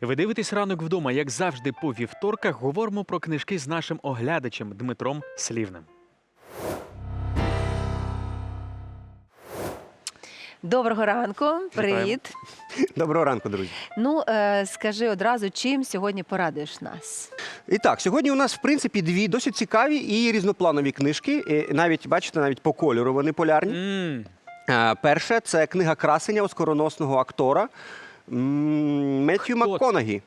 Ви дивитесь ранок вдома, як завжди, по вівторках говоримо про книжки з нашим оглядачем Дмитром Слівним. Доброго ранку, привіт. Доброго ранку, друзі. Ну е, скажи одразу, чим сьогодні порадуєш нас? І так, сьогодні у нас, в принципі, дві досить цікаві і різнопланові книжки. І навіть бачите, навіть по кольору вони полярні. Е, Перше це книга красення оскороносного актора м, Меттью Хто це? МакКонагі.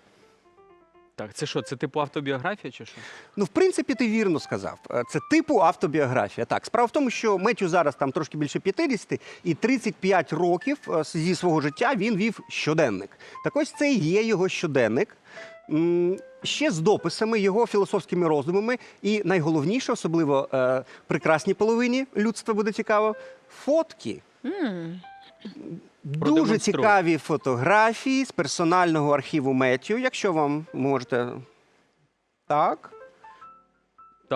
Так, це що? Це типу автобіографія чи що? Ну, в принципі, ти вірно сказав. Е, Це типу автобіографія. Так, справа в тому, що Меттю зараз там трошки більше 50, і 35 років е, зі свого життя він вів щоденник. Так ось це і є його щоденник. М, Ще з дописами, його філософськими роздумами, і найголовніше, особливо е, прекрасній половині людства буде цікаво, фотки. Дуже цікаві фотографії з персонального архіву Меттю, якщо вам можете. Так.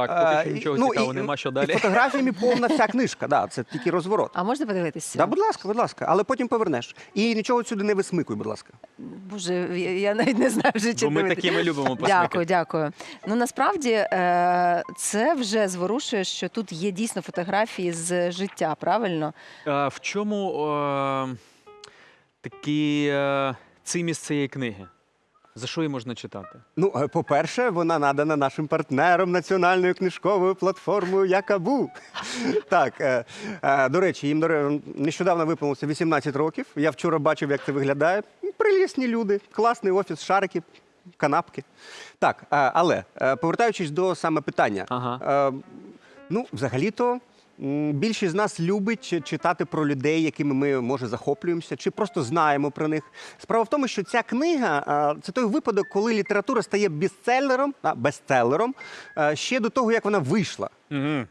Так, Е, поки що нічого ну, цікавого і- нема, що І далі. фотографіями повна вся книжка, да, це тільки розворот. А можна подивитися? Да, будь ласка, будь ласка, але потім повернеш. І нічого сюди не висмикуй, будь ласка. Боже, я, навіть не знаю вже чи Бо ми дивитись. такі ми любимо посміхати. Дякую, дякую. Ну насправді е, це вже зворушує, що тут є дійсно фотографії з життя, правильно? А, в чому е, такі е, цимість цієї книги? За що її можна читати? Ну, е, по-перше, вона надана нашим партнером національною книжковою платформою Якабу. Так, е, е, до речі, їм до нещодавно виповнилося 18 років. Я вчора бачив, як це виглядає. Прилісні люди, класний офіс, шарики, канапки. Так, е, але е, повертаючись до саме питання. Ага. Е, ну, взагалі-то. Більшість з нас любить читати про людей, якими ми може захоплюємося, чи просто знаємо про них. Справа в тому, що ця книга це той випадок, коли література стає бестселером, а, бестселером ще до того, як вона вийшла. Угу.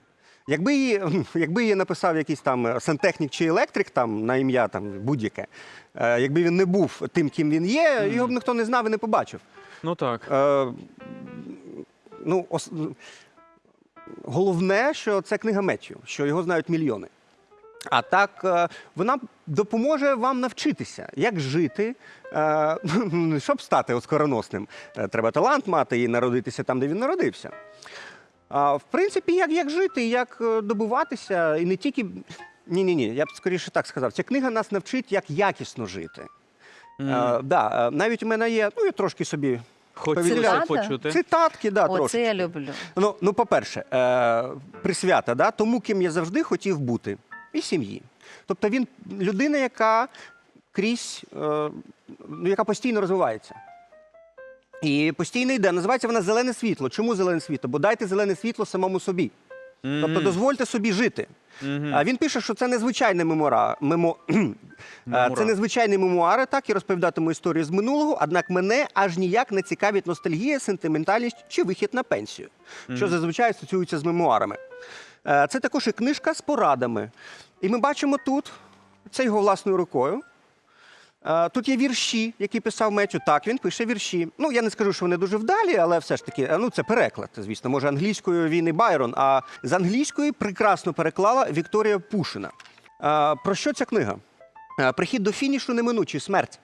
Якби її, якби її написав якийсь там е, сантехнік чи електрик там на ім'я там будь-яке, е, якби він не був тим, ким він є, його б ніхто не знав і не побачив. Ну так. Е, ну, ос... Головне, що це книга Меттю, що його знають мільйони. А так, е, вона допоможе вам навчитися, як жити, е, щоб стати оскароносним. Е, Треба талант мати і народитися там, де він народився. В принципі, як, як жити, як добуватися, і не тільки. Ні, ні, я б скоріше так сказав. Ця книга нас навчить, як якісно жити. М. Е, да, навіть у мене є, ну я трошки собі Хотілося Цитата? почути. цитатки, да, Оце трошки. я люблю. Ну, ну по-перше, е, присвята да, тому, ким я завжди хотів бути, і сім'ї. Тобто він людина, яка крізь, е, ну, яка постійно розвивається. І постійно йде. Називається вона зелене світло. Чому зелене світло? Бо дайте зелене світло самому собі. Тобто дозвольте собі жити. А він пише, що це незвичайне мемора. Мемо... Е, Це незвичайні мемуари, так і розповідатиму історію з минулого, однак мене аж ніяк не цікавить ностальгія, сентиментальність чи вихід на пенсію, що зазвичай асоціюється з мемуарами. Е, Це також і книжка з порадами. І ми бачимо тут, це його власною рукою. Е, Тут є вірші, які писав Меттю. Так, він пише вірші. Ну, я не скажу, що вони дуже вдалі, але все ж таки, е, ну, це переклад, звісно. Може, англійською він і Байрон, а з англійської прекрасно переклала Вікторія Пушина. Е, Про що ця книга? Прихід до фінішу неминучий смерть.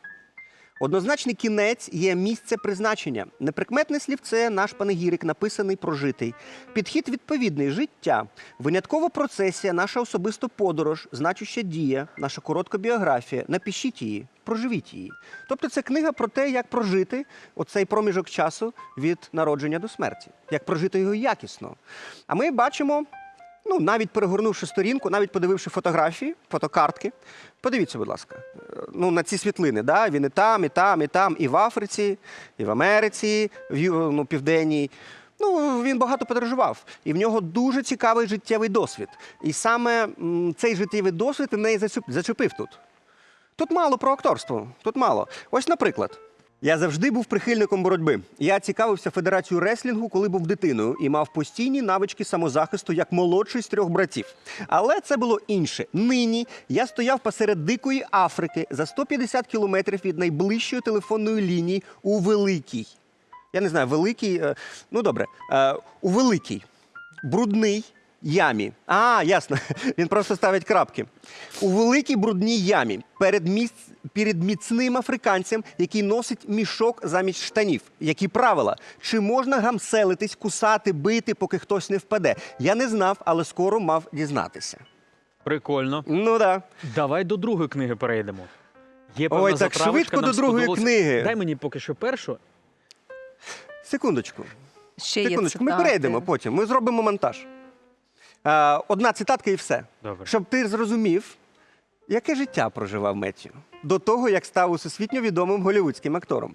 Однозначний кінець є місце призначення. Неприкметне слівце наш панегірик, написаний прожитий. Підхід відповідний життя. Виняткова процесія, наша особиста подорож, значуща дія, наша коротка біографія. Напишіть її, проживіть її. Тобто це книга про те, як прожити оцей проміжок часу від народження до смерті, як прожити його якісно. А ми бачимо Ну, навіть перегорнувши сторінку, навіть подививши фотографії, фотокартки. Подивіться, будь ласка, ну, на ці світлини. Да? Він і там, і там, і там, і в Африці, і в Америці, в ну, Південній. Ну, він багато подорожував, і в нього дуже цікавий життєвий досвід. І саме цей життєвий досвід неї зачепив тут. Тут мало про акторство. Тут мало. Ось, наприклад. Я завжди був прихильником боротьби. Я цікавився федерацією реслінгу, коли був дитиною, і мав постійні навички самозахисту як молодший з трьох братів. Але це було інше. Нині я стояв посеред дикої Африки за 150 кілометрів від найближчої телефонної лінії у Великій. Я не знаю, великий. е, Ну добре, е, у Великій. Брудний, ямі. А, ясно. Він просто ставить крапки. У великій брудній ямі перед, міц... перед міцним африканцем, який носить мішок замість штанів. Які правила? Чи можна гамселитись, кусати, бити, поки хтось не впаде? Я не знав, але скоро мав дізнатися. Прикольно. Ну да. Давай до другої книги перейдемо. Є певна Ой, так заправочка, швидко нам до другої сподобалось. книги. Дай мені поки що першу. Секундочку. Ще є Секундочку, ми цитати. перейдемо потім. Ми зробимо монтаж. Е, одна цитатка і все. Добре. Щоб ти зрозумів, яке життя проживав Меттю до того, як став усесвітньо відомим голівудським актором.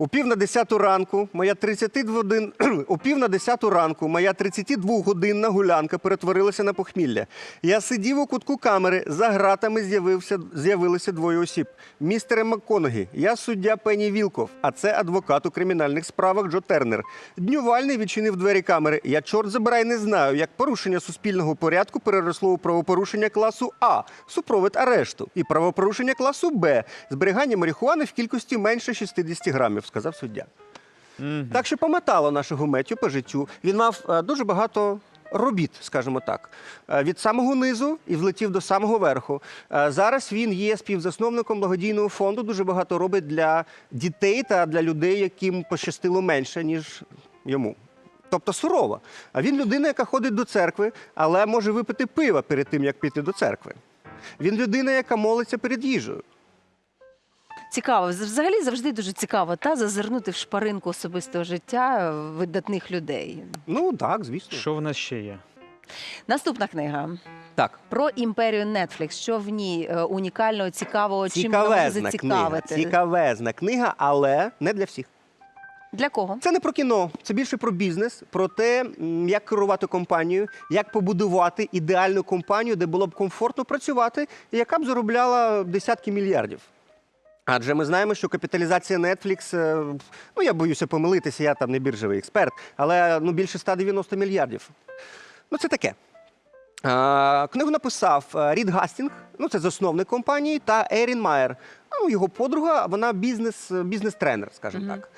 У пів на десяту ранку моя 32 годин... у пів на десяту ранку моя 32-годинна гулянка перетворилася на похмілля. Я сидів у кутку камери, за гратами з'явився з'явилися двоє осіб. Містер МакКоногі, я суддя Пенні Вілков, а це адвокат у кримінальних справах Джо Тернер. Днювальний відчинив двері камери. Я чорт забирай не знаю, як порушення суспільного порядку переросло у правопорушення класу А, супровід арешту, і правопорушення класу Б, зберігання марихуани в кількості менше 60 грамів, сказав суддя. Так що помотало нашого Меттю по життю. Він мав е, дуже багато робіт, скажімо так, Е, від самого низу і влетів до самого верху. Е, Зараз він є співзасновником благодійного фонду. Дуже багато робить для дітей та для людей, яким пощастило менше, ніж йому. Тобто сурово. А він людина, яка ходить до церкви, але може випити пива перед тим, як піти до церкви. Він людина, яка молиться перед їжею. Цікаво, взагалі завжди дуже цікаво та зазирнути в шпаринку особистого життя видатних людей. Ну так, звісно. Що в нас ще є? Наступна книга Так. про імперію Netflix. Що в ній е, унікального, цікавого, чим вона може Цікавезна книга. зацікавити? Цікавезна книга, але не для всіх. Для кого? Це не про кіно, це більше про бізнес, про те, м, як керувати компанією, як побудувати ідеальну компанію, де було б комфортно працювати, і яка б заробляла десятки мільярдів. Адже ми знаємо, що капіталізація Netflix, е, ну я боюся помилитися, я там не біржевий експерт, але ну, більше 190 мільярдів. Ну, це таке. Е, Книгу написав е, Рід Гастінг, ну це засновник компанії, та Ерін Майер. Ну, його подруга, вона бізнес, бізнес-тренер, скажімо так.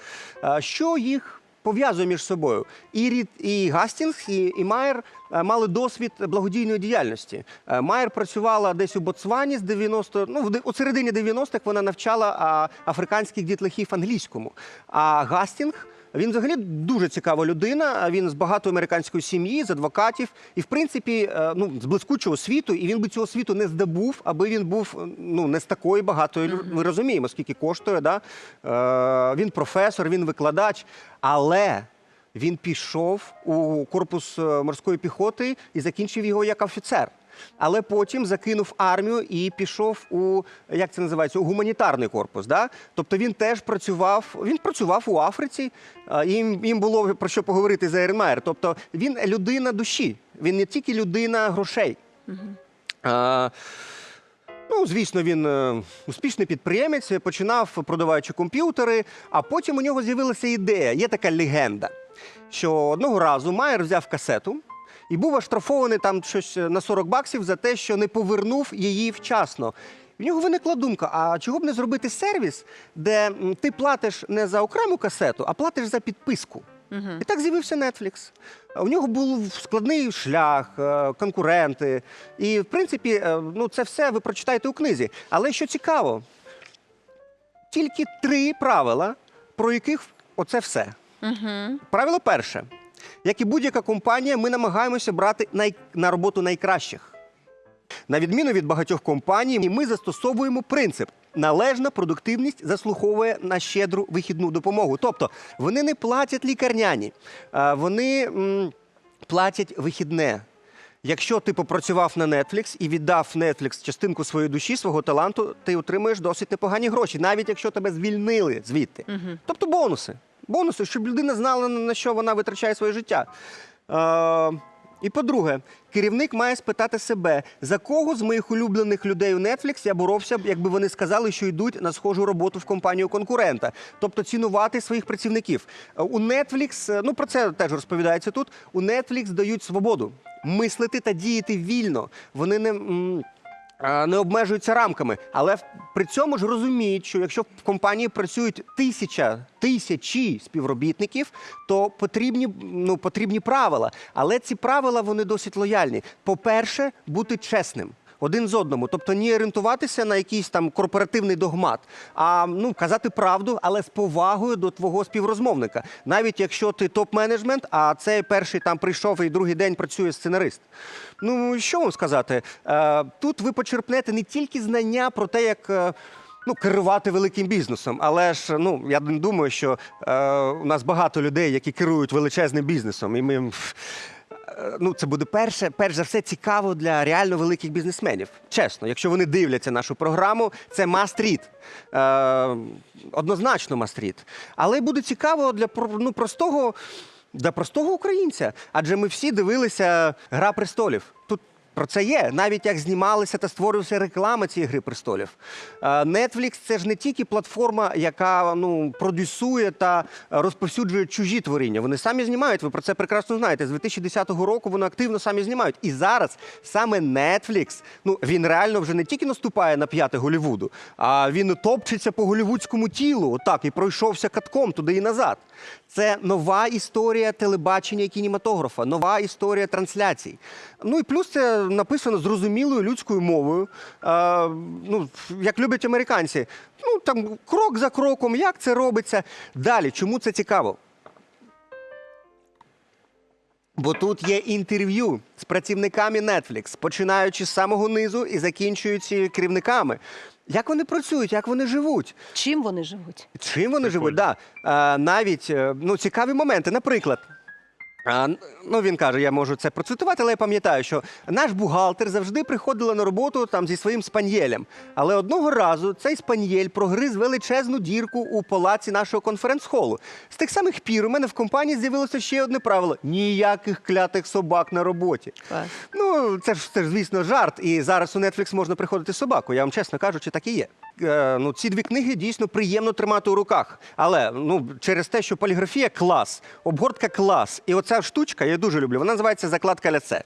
Е, Що їх пов'язує між собою? І Рід, і Гастінг, і, і Майер е, мали досвід благодійної діяльності. Е, Майер працювала десь у Ботсвані з 90, ну, у середині 90-х вона навчала африканських дітлахів англійському. А Гастінг він взагалі дуже цікава людина. Він з багатої американської сім'ї, з адвокатів, і в принципі, е, ну з блискучого світу. І він би цього світу не здобув, аби він був е, ну не з такої багатої. Ми розуміємо, скільки коштує. Да? Е, він професор, він викладач, але. Він пішов у корпус е, морської піхоти і закінчив його як офіцер. Але потім закинув армію і пішов у як це називається у гуманітарний корпус. Да? Тобто він теж працював. Він працював у Африці. Їм, їм було про що поговорити за Еренмайер. Тобто він людина душі, він не тільки людина грошей. А, Ну, звісно, він е, успішний підприємець, починав продаваючи комп'ютери, а потім у нього з'явилася ідея. Є така легенда, що одного разу Майер взяв касету і був оштрафований там щось на 40 баксів за те, що не повернув її вчасно. В нього виникла думка: а чого б не зробити сервіс, де ти платиш не за окрему касету, а платиш за підписку. І так з'явився Netflix. У нього був складний шлях, е, конкуренти. І, в принципі, е, ну, це все ви прочитаєте у книзі. Але що цікаво, тільки три правила, про яких оце все. Угу. Правило перше: як і будь-яка компанія, ми намагаємося брати най... на роботу найкращих. На відміну від багатьох компаній, ми застосовуємо принцип. Належна продуктивність заслуховує на щедру вихідну допомогу. Тобто вони не платять лікарняні, вони м, платять вихідне. Якщо ти попрацював на Netflix і віддав Netflix частинку своєї душі, свого таланту, ти отримуєш досить непогані гроші, навіть якщо тебе звільнили звідти. Тобто бонуси. Бонуси, щоб людина знала, на що вона витрачає своє життя. Е, і по-друге, керівник має спитати себе, за кого з моїх улюблених людей у Netflix я боровся б, якби вони сказали, що йдуть на схожу роботу в компанію конкурента, тобто цінувати своїх працівників. Е, У Netflix, е, ну про це теж розповідається тут. У Netflix дають свободу мислити та діяти вільно. Вони не. Е, не обмежуються рамками, але в- при цьому ж розуміють, що якщо в компанії працюють тисяча тисячі співробітників, то потрібні, ну, потрібні правила. Але ці правила вони досить лояльні. По-перше, бути чесним. Один з одному, тобто не орієнтуватися на якийсь там корпоративний догмат, а ну казати правду, але з повагою до твого співрозмовника. Навіть якщо ти топ-менеджмент, а цей перший там прийшов і другий день працює сценарист. Ну що вам сказати? Е, тут ви почерпнете не тільки знання про те, як. е, Ну, керувати великим бізнесом, але ж ну я не думаю, що е, у нас багато людей, які керують величезним бізнесом, і ми ну, це буде перше, перш за все цікаво для реально великих бізнесменів. Чесно, якщо вони дивляться нашу програму, це мастріт. Е, однозначно мастріт. Але буде цікаво для ну, простого, для простого українця. Адже ми всі дивилися Гра престолів. Тут про це є. Навіть як знімалися та створювалася реклама цієї гри престолів. Е, Netflix – це ж не тільки платформа, яка ну, продюсує та розповсюджує чужі творіння. Вони самі знімають, ви про це прекрасно знаєте. З 2010 року вони активно самі знімають. І зараз саме Netflix, ну він реально вже не тільки наступає на п'яти Голівуду, а він топчеться по голівудському тілу, отак, і пройшовся катком туди і назад. Це нова історія телебачення і кінематографа, нова історія трансляцій. Ну і плюс це написано зрозумілою людською мовою. Е, ну, як люблять американці. Ну там крок за кроком, як це робиться. Далі, чому це цікаво? Бо тут є інтерв'ю з працівниками Netflix, починаючи з самого низу і закінчуючи керівниками. Як вони працюють, як вони живуть? Чим вони живуть? Чим вони живуть? Да. Навіть е, ну, цікаві моменти. Наприклад, а, ну він каже, я можу це процитувати, але я пам'ятаю, що наш бухгалтер завжди приходила на роботу там зі своїм спаньєлем. Але одного разу цей спаньєль прогриз величезну дірку у палаці нашого конференц-холу. З тих самих пір у мене в компанії з'явилося ще одне правило: ніяких клятих собак на роботі. Клас. Ну, це ж, це ж, звісно, жарт. І зараз у Netflix можна приходити з собакою. Я вам чесно кажучи, так і є. Е, ну, ці дві книги дійсно приємно тримати у руках. Але ну, через те, що поліграфія клас, обгортка клас. І оця штучка, я дуже люблю, вона називається закладка ляце.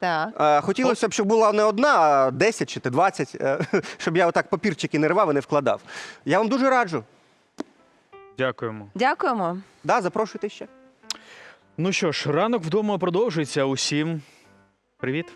Так. Е, хотілося б, щоб була не одна, а 10 чи 20, е, щоб я отак папірчики не рвав і не вкладав. Я вам дуже раджу. Дякуємо. Дякуємо. Да, запрошуйте ще. Ну що ж, ранок вдома продовжується. Усім привіт.